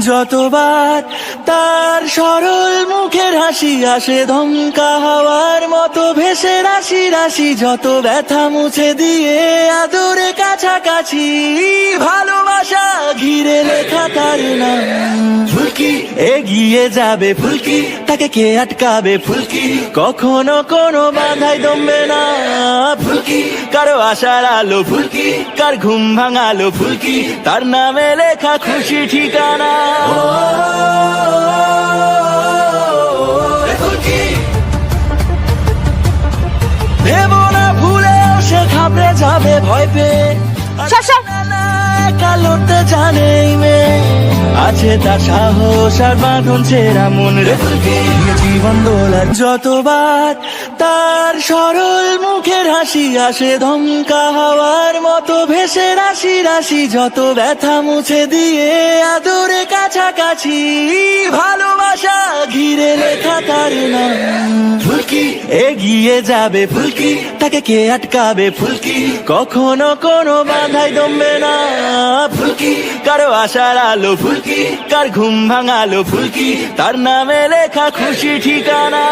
যতবার তার সরল মুখের হাসি আসে ধমকা হওয়ার মতো ভেসে রাশি রাশি, যত ব্যথা মুছে দিয়ে আদরে কাছাকাছি, ভালোবাসা এগিয়ে যাবে ফুলকি তাকে কে আটকাবে ফুলকি? কখনো কোনো বাধাই দমবে না ফুলকি। কারও আশার আলো ফুলকি কার ঘুম ভাঙালো ফুলকি তার নামে লেখা খুশি ঠিকানা। ভেবো না ভুলেও সে ঘাবড়ে যাবে ভয় পেয়ে। লড়তে জানে। আছে তার সাহস আর বাঁধন ছেঁড়া মন জীবন দোলার যতবার তার সরল মুখের হাসি আসে ধমকা হাওয়ার মতো ভেসে রাশি রাশি যত ব্যথা মুছে দিয়ে আদরে কাছাকাছি ভালোবাসা ঘিরে লেখা তার নাম। ফুলকি। এগিয়ে যাবে ফুলকি তাকে কে আটকাবে ফুলকি? কখনো কোনো বাধাই দমবে ফুলকি কারও আশার আলো ফুলকি কার ঘুম ভাঙালো ফুলকি তার নামে লেখা খুশি ঠিকানা।